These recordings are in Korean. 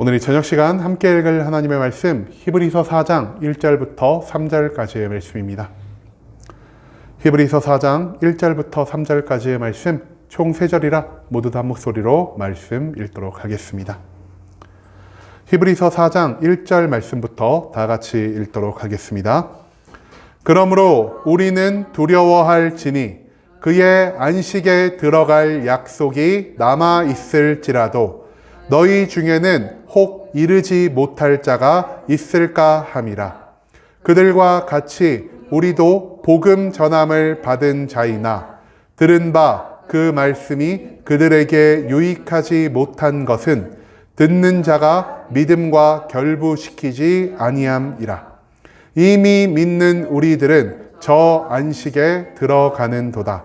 오늘 이 저녁 시간 함께 읽을 하나님의 말씀 히브리서 4장 1절부터 3절까지의 말씀입니다. 히브리서 4장 1절부터 3절까지의 말씀 총 3절이라 모두 다 목소리로 말씀 읽도록 하겠습니다. 히브리서 4장 1절 말씀부터 다 같이 읽도록 하겠습니다. 그러므로 우리는 두려워할 지니 그의 안식에 들어갈 약속이 남아 있을지라도 너희 중에는 혹 이르지 못할 자가 있을까 함이라. 그들과 같이 우리도 복음 전함을 받은 자이나 들은 바 그 말씀이 그들에게 유익하지 못한 것은 듣는 자가 믿음과 결부시키지 아니함이라. 이미 믿는 우리들은 저 안식에 들어가는 도다.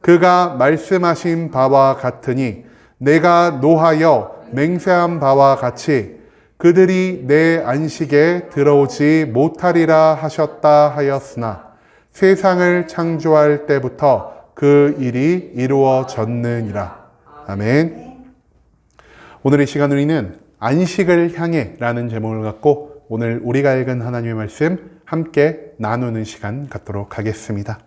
그가 말씀하신 바와 같으니 내가 노하여 맹세한 바와 같이 그들이 내 안식에 들어오지 못하리라 하셨다 하였으나 세상을 창조할 때부터 그 일이 이루어졌느니라. 아멘. 오늘 이 시간 우리는 안식을 향해 라는 제목을 갖고 오늘 우리가 읽은 하나님의 말씀 함께 나누는 시간 갖도록 하겠습니다.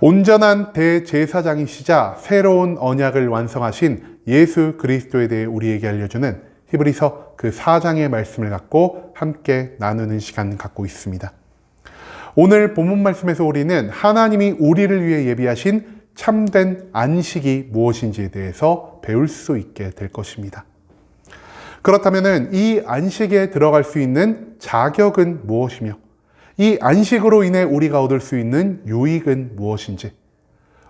온전한 대제사장이시자 새로운 언약을 완성하신 예수 그리스도에 대해 우리에게 알려주는 히브리서 그 4장의 말씀을 갖고 함께 나누는 시간 갖고 있습니다. 오늘 본문 말씀에서 우리는 하나님이 우리를 위해 예비하신 참된 안식이 무엇인지에 대해서 배울 수 있게 될 것입니다. 그렇다면 이 안식에 들어갈 수 있는 자격은 무엇이며 이 안식으로 인해 우리가 얻을 수 있는 유익은 무엇인지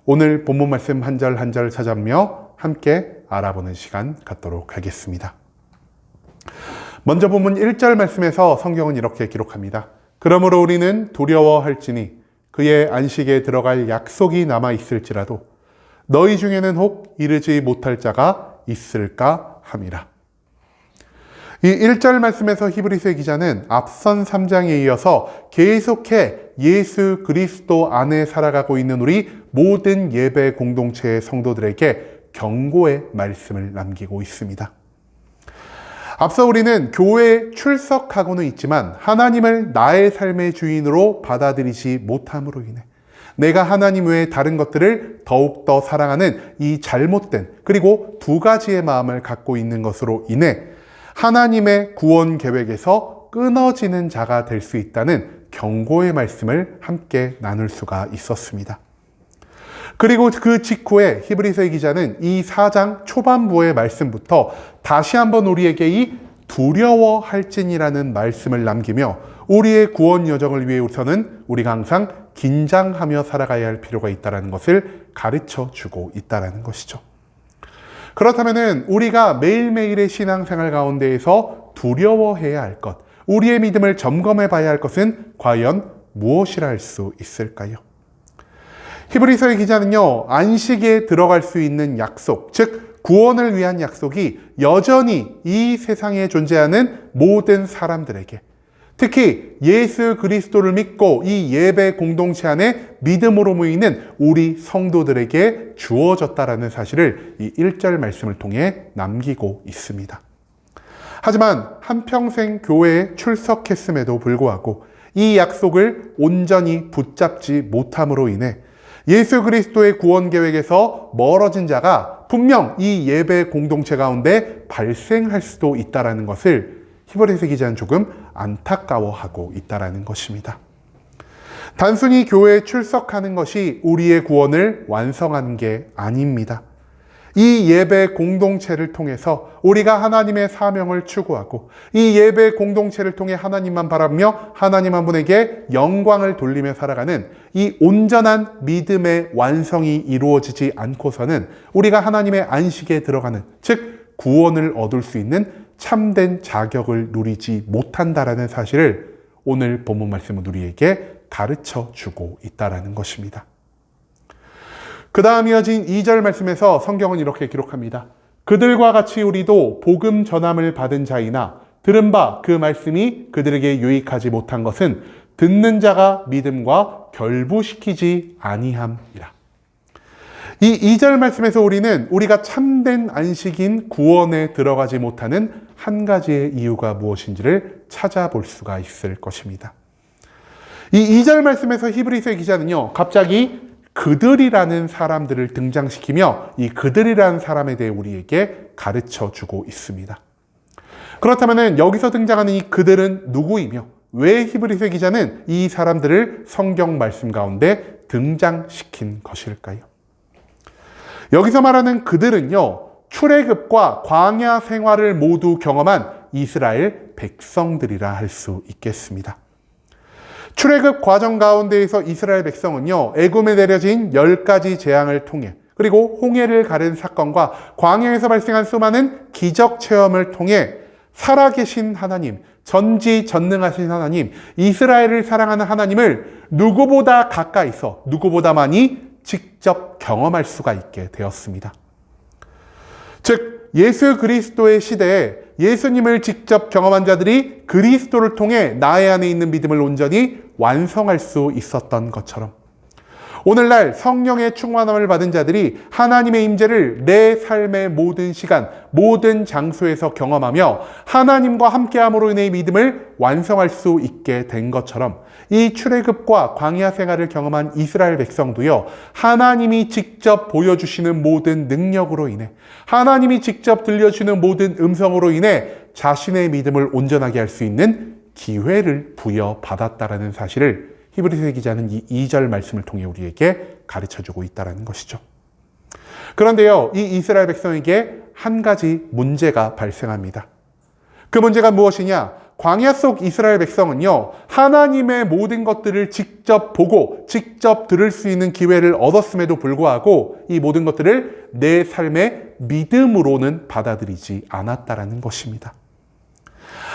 오늘 본문 말씀 한 절 한절 찾아며 함께 알아보는 시간 갖도록 하겠습니다. 먼저 본문 1절 말씀에서 성경은 이렇게 기록합니다. 그러므로 우리는 두려워할지니 그의 안식에 들어갈 약속이 남아 있을지라도 너희 중에는 혹 이르지 못할 자가 있을까 함이라. 이 1절 말씀에서 히브리서 기자는 앞선 3장에 이어서 계속해 예수 그리스도 안에 살아가고 있는 우리 모든 예배 공동체의 성도들에게 경고의 말씀을 남기고 있습니다. 앞서 우리는 교회에 출석하고는 있지만 하나님을 나의 삶의 주인으로 받아들이지 못함으로 인해 내가 하나님 외에 다른 것들을 더욱더 사랑하는 이 잘못된 그리고 두 가지의 마음을 갖고 있는 것으로 인해 하나님의 구원 계획에서 끊어지는 자가 될 수 있다는 경고의 말씀을 함께 나눌 수가 있었습니다. 그리고 그 직후에 히브리서의 기자는 이 4장 초반부의 말씀부터 다시 한번 우리에게 이 두려워할진이라는 말씀을 남기며 우리의 구원 여정을 위해 우선은 우리가 항상 긴장하며 살아가야 할 필요가 있다는 것을 가르쳐 주고 있다는 것이죠. 그렇다면 우리가 매일매일의 신앙생활 가운데에서 두려워해야 할 것, 우리의 믿음을 점검해 봐야 할 것은 과연 무엇이라 할 수 있을까요? 히브리서의 기자는요, 안식에 들어갈 수 있는 약속, 즉, 구원을 위한 약속이 여전히 이 세상에 존재하는 모든 사람들에게 특히 예수 그리스도를 믿고 이 예배 공동체 안에 믿음으로 모이는 우리 성도들에게 주어졌다라는 사실을 이 1절 말씀을 통해 남기고 있습니다. 하지만 한평생 교회에 출석했음에도 불구하고 이 약속을 온전히 붙잡지 못함으로 인해 예수 그리스도의 구원 계획에서 멀어진 자가 분명 이 예배 공동체 가운데 발생할 수도 있다라는 것을 히브리서 기자는 조금 안타까워하고 있다라는 것입니다. 단순히 교회에 출석하는 것이 우리의 구원을 완성하는 게 아닙니다. 이 예배 공동체를 통해서 우리가 하나님의 사명을 추구하고 이 예배 공동체를 통해 하나님만 바라며 하나님 한 분에게 영광을 돌리며 살아가는 이 온전한 믿음의 완성이 이루어지지 않고서는 우리가 하나님의 안식에 들어가는 즉 구원을 얻을 수 있는 참된 자격을 누리지 못한다라는 사실을 오늘 본문 말씀은 우리에게 가르쳐 주고 있다라는 것입니다. 그 다음 이어진 2절 말씀에서 성경은 이렇게 기록합니다. 그들과 같이 우리도 복음 전함을 받은 자이나 들은 바 그 말씀이 그들에게 유익하지 못한 것은 듣는 자가 믿음과 결부시키지 아니함이라. 이 2절 말씀에서 우리는 우리가 참된 안식인 구원에 들어가지 못하는 한 가지의 이유가 무엇인지를 찾아볼 수가 있을 것입니다. 이 2절 말씀에서 히브리서의 기자는요, 갑자기 그들이라는 사람들을 등장시키며 이 그들이라는 사람에 대해 우리에게 가르쳐 주고 있습니다. 그렇다면 여기서 등장하는 이 그들은 누구이며 왜 히브리서 기자는 이 사람들을 성경 말씀 가운데 등장시킨 것일까요? 여기서 말하는 그들은요, 출애굽과 광야 생활을 모두 경험한 이스라엘 백성들이라 할 수 있겠습니다. 출애굽 과정 가운데에서 이스라엘 백성은요, 애굽에 내려진 열 가지 재앙을 통해 그리고 홍해를 가른 사건과 광야에서 발생한 수많은 기적 체험을 통해 살아계신 하나님, 전지전능하신 하나님, 이스라엘을 사랑하는 하나님을 누구보다 가까이서 누구보다 많이 직접 경험할 수가 있게 되었습니다. 즉, 예수 그리스도의 시대에 예수님을 직접 경험한 자들이 그리스도를 통해 나의 안에 있는 믿음을 온전히 완성할 수 있었던 것처럼 오늘날 성령의 충만함을 받은 자들이 하나님의 임재를 내 삶의 모든 시간, 모든 장소에서 경험하며 하나님과 함께함으로 인해 믿음을 완성할 수 있게 된 것처럼 이 출애굽과 광야 생활을 경험한 이스라엘 백성도요. 하나님이 직접 보여주시는 모든 능력으로 인해 하나님이 직접 들려주는 모든 음성으로 인해 자신의 믿음을 온전하게 할 수 있는 기회를 부여받았다라는 사실을 히브리서 기자는 이 2절 말씀을 통해 우리에게 가르쳐 주고 있다는 것이죠. 그런데요, 이 이스라엘 백성에게 한 가지 문제가 발생합니다. 그 문제가 무엇이냐? 광야 속 이스라엘 백성은요, 하나님의 모든 것들을 직접 보고 직접 들을 수 있는 기회를 얻었음에도 불구하고 이 모든 것들을 내 삶의 믿음으로는 받아들이지 않았다라는 것입니다.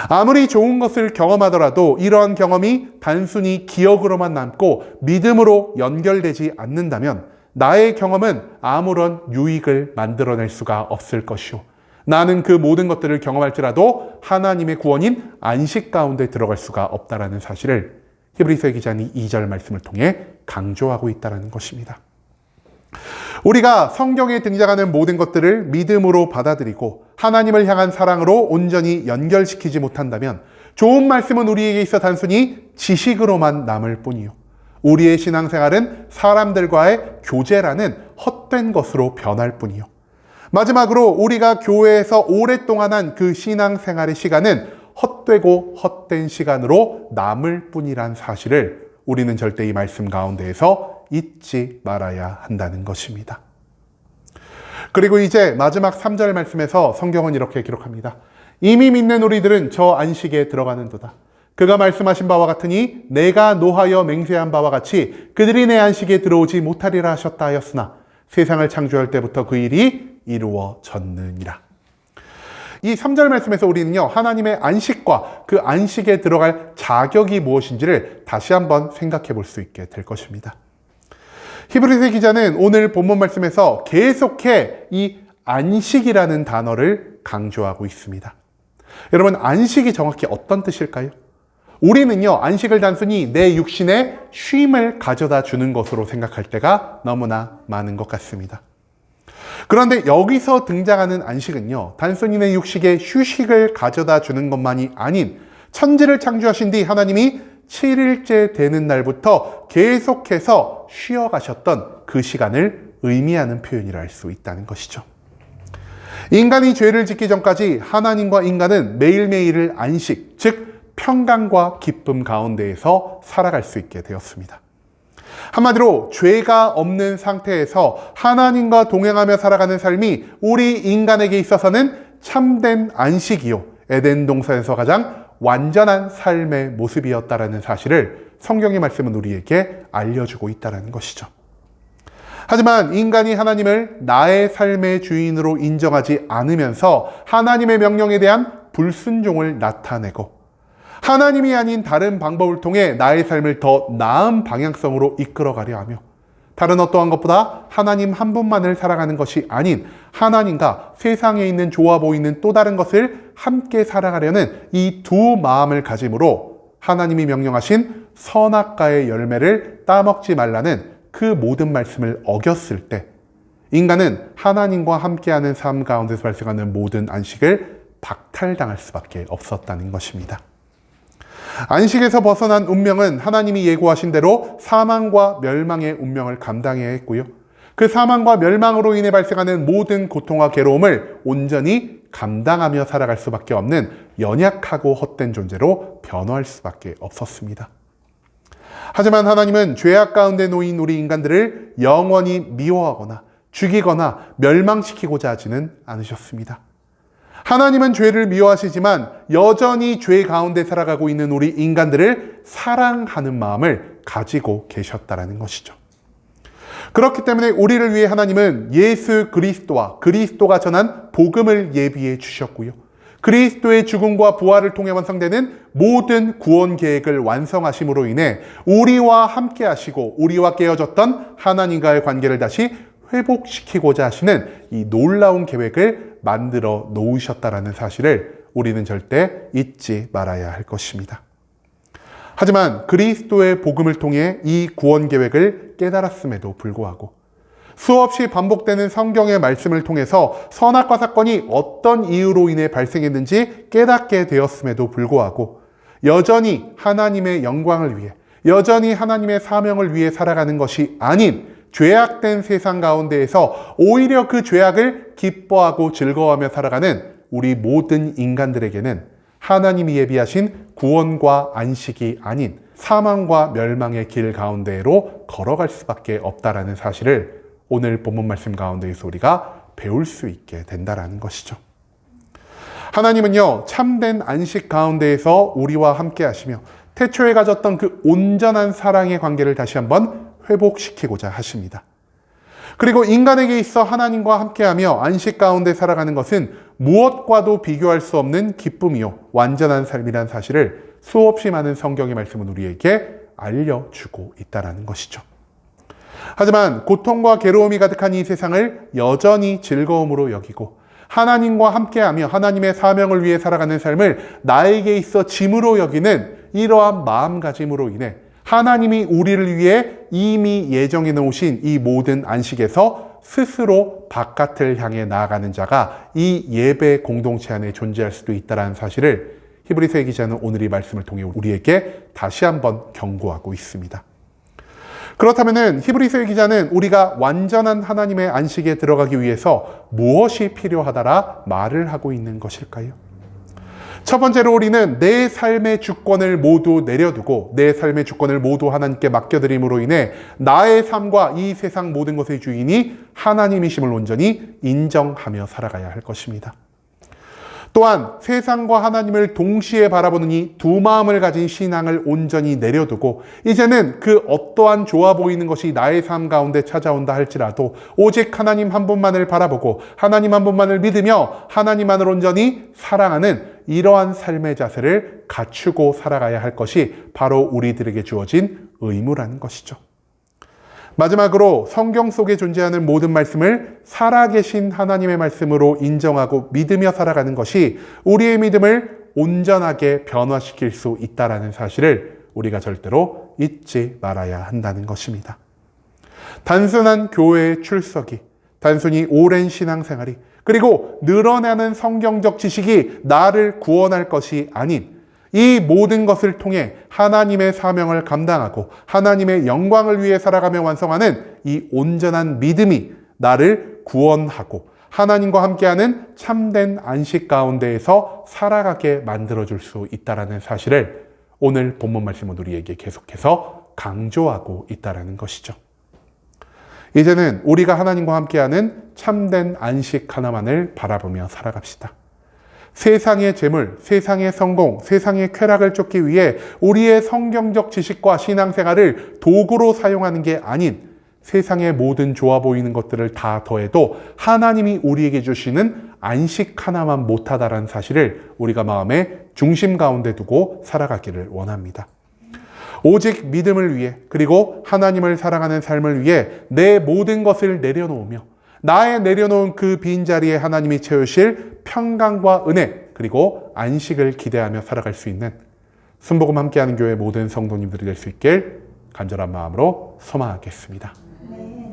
아무리 좋은 것을 경험하더라도 이러한 경험이 단순히 기억으로만 남고 믿음으로 연결되지 않는다면 나의 경험은 아무런 유익을 만들어낼 수가 없을 것이요. 나는 그 모든 것들을 경험할지라도 하나님의 구원인 안식 가운데 들어갈 수가 없다라는 사실을 히브리서의 기자는 2절 말씀을 통해 강조하고 있다는 것입니다. 우리가 성경에 등장하는 모든 것들을 믿음으로 받아들이고 하나님을 향한 사랑으로 온전히 연결시키지 못한다면 좋은 말씀은 우리에게 있어 단순히 지식으로만 남을 뿐이요. 우리의 신앙생활은 사람들과의 교제라는 헛된 것으로 변할 뿐이요. 마지막으로 우리가 교회에서 오랫동안 한 그 신앙생활의 시간은 헛되고 헛된 시간으로 남을 뿐이란 사실을 우리는 절대 이 말씀 가운데에서 잊지 말아야 한다는 것입니다. 그리고 이제 마지막 3절 말씀에서 성경은 이렇게 기록합니다. 이미 믿는 우리들은 저 안식에 들어가는도다. 그가 말씀하신 바와 같으니 내가 노하여 맹세한 바와 같이 그들이 내 안식에 들어오지 못하리라 하셨다 하였으나 세상을 창조할 때부터 그 일이 이루어졌느니라. 이 3절 말씀에서 우리는요, 하나님의 안식과 그 안식에 들어갈 자격이 무엇인지를 다시 한번 생각해 볼 수 있게 될 것입니다. 히브리서 기자는 오늘 본문 말씀에서 계속해 이 안식이라는 단어를 강조하고 있습니다. 여러분, 안식이 정확히 어떤 뜻일까요? 우리는요, 안식을 단순히 내 육신의 쉼을 가져다 주는 것으로 생각할 때가 너무나 많은 것 같습니다. 그런데 여기서 등장하는 안식은요, 단순히 내 육식의 휴식을 가져다 주는 것만이 아닌 천지를 창조하신 뒤 하나님이 7일째 되는 날부터 계속해서 쉬어가셨던 그 시간을 의미하는 표현이라 할 수 있다는 것이죠. 인간이 죄를 짓기 전까지 하나님과 인간은 매일매일을 안식, 즉 평강과 기쁨 가운데에서 살아갈 수 있게 되었습니다. 한마디로 죄가 없는 상태에서 하나님과 동행하며 살아가는 삶이 우리 인간에게 있어서는 참된 안식이요. 에덴 동산에서 가장 완전한 삶의 모습이었다라는 사실을 성경의 말씀은 우리에게 알려주고 있다는 것이죠. 하지만 인간이 하나님을 나의 삶의 주인으로 인정하지 않으면서 하나님의 명령에 대한 불순종을 나타내고 하나님이 아닌 다른 방법을 통해 나의 삶을 더 나은 방향성으로 이끌어가려 하며 다른 어떠한 것보다 하나님 한 분만을 살아가는 것이 아닌 하나님과 세상에 있는 좋아 보이는 또 다른 것을 함께 살아가려는 이 두 마음을 가짐으로 하나님이 명령하신 선악과의 열매를 따먹지 말라는 그 모든 말씀을 어겼을 때 인간은 하나님과 함께하는 삶 가운데서 발생하는 모든 안식을 박탈당할 수밖에 없었다는 것입니다. 안식에서 벗어난 운명은 하나님이 예고하신 대로 사망과 멸망의 운명을 감당해야 했고요. 그 사망과 멸망으로 인해 발생하는 모든 고통과 괴로움을 온전히 감당하며 살아갈 수밖에 없는 연약하고 헛된 존재로 변화할 수밖에 없었습니다. 하지만 하나님은 죄악 가운데 놓인 우리 인간들을 영원히 미워하거나 죽이거나 멸망시키고자 하지는 않으셨습니다. 하나님은 죄를 미워하시지만 여전히 죄 가운데 살아가고 있는 우리 인간들을 사랑하는 마음을 가지고 계셨다라는 것이죠. 그렇기 때문에 우리를 위해 하나님은 예수 그리스도와 그리스도가 전한 복음을 예비해 주셨고요. 그리스도의 죽음과 부활을 통해 완성되는 모든 구원 계획을 완성하심으로 인해 우리와 함께 하시고 우리와 깨어졌던 하나님과의 관계를 다시 회복시키고자 하시는 이 놀라운 계획을 만들어 놓으셨다라는 사실을 우리는 절대 잊지 말아야 할 것입니다. 하지만 그리스도의 복음을 통해 이 구원 계획을 깨달았음에도 불구하고 수없이 반복되는 성경의 말씀을 통해서 선악과 사건이 어떤 이유로 인해 발생했는지 깨닫게 되었음에도 불구하고 여전히 하나님의 영광을 위해 여전히 하나님의 사명을 위해 살아가는 것이 아닌 죄악된 세상 가운데에서 오히려 그 죄악을 기뻐하고 즐거워하며 살아가는 우리 모든 인간들에게는 하나님이 예비하신 구원과 안식이 아닌 사망과 멸망의 길 가운데로 걸어갈 수밖에 없다라는 사실을 오늘 본문 말씀 가운데에서 우리가 배울 수 있게 된다라는 것이죠. 하나님은요, 참된 안식 가운데에서 우리와 함께 하시며 태초에 가졌던 그 온전한 사랑의 관계를 다시 한번 회복시키고자 하십니다. 그리고 인간에게 있어 하나님과 함께하며 안식 가운데 살아가는 것은 무엇과도 비교할 수 없는 기쁨이요 완전한 삶이란 사실을 수없이 많은 성경의 말씀은 우리에게 알려주고 있다라는 것이죠. 하지만 고통과 괴로움이 가득한 이 세상을 여전히 즐거움으로 여기고 하나님과 함께하며 하나님의 사명을 위해 살아가는 삶을 나에게 있어 짐으로 여기는 이러한 마음가짐으로 인해 하나님이 우리를 위해 이미 예정해 놓으신 이 모든 안식에서 스스로 바깥을 향해 나아가는 자가 이 예배 공동체 안에 존재할 수도 있다는 사실을 히브리서의 기자는 오늘 이 말씀을 통해 우리에게 다시 한번 경고하고 있습니다. 그렇다면 히브리서의 기자는 우리가 완전한 하나님의 안식에 들어가기 위해서 무엇이 필요하다라 말을 하고 있는 것일까요? 첫 번째로 우리는 내 삶의 주권을 모두 내려두고 내 삶의 주권을 모두 하나님께 맡겨드림으로 인해 나의 삶과 이 세상 모든 것의 주인이 하나님이심을 온전히 인정하며 살아가야 할 것입니다. 또한 세상과 하나님을 동시에 바라보는 이 두 마음을 가진 신앙을 온전히 내려두고 이제는 그 어떠한 좋아 보이는 것이 나의 삶 가운데 찾아온다 할지라도 오직 하나님 한 분만을 바라보고 하나님 한 분만을 믿으며 하나님만을 온전히 사랑하는 이러한 삶의 자세를 갖추고 살아가야 할 것이 바로 우리들에게 주어진 의무라는 것이죠. 마지막으로 성경 속에 존재하는 모든 말씀을 살아계신 하나님의 말씀으로 인정하고 믿으며 살아가는 것이 우리의 믿음을 온전하게 변화시킬 수 있다라는 사실을 우리가 절대로 잊지 말아야 한다는 것입니다. 단순한 교회의 출석이, 단순히 오랜 신앙생활이, 그리고 늘어나는 성경적 지식이 나를 구원할 것이 아닌 이 모든 것을 통해 하나님의 사명을 감당하고 하나님의 영광을 위해 살아가며 완성하는 이 온전한 믿음이 나를 구원하고 하나님과 함께하는 참된 안식 가운데에서 살아가게 만들어줄 수 있다라는 사실을 오늘 본문 말씀은 우리에게 계속해서 강조하고 있다라는 것이죠. 이제는 우리가 하나님과 함께하는 참된 안식 하나만을 바라보며 살아갑시다. 세상의 재물, 세상의 성공, 세상의 쾌락을 쫓기 위해 우리의 성경적 지식과 신앙생활을 도구로 사용하는 게 아닌 세상의 모든 좋아 보이는 것들을 다 더해도 하나님이 우리에게 주시는 안식 하나만 못하다라는 사실을 우리가 마음의 중심 가운데 두고 살아가기를 원합니다. 오직 믿음을 위해 그리고 하나님을 사랑하는 삶을 위해 내 모든 것을 내려놓으며 나의 내려놓은 그 빈자리에 하나님이 채우실 평강과 은혜 그리고 안식을 기대하며 살아갈 수 있는 순복음 함께하는 교회 모든 성도님들이 될 수 있길 간절한 마음으로 소망하겠습니다. 네.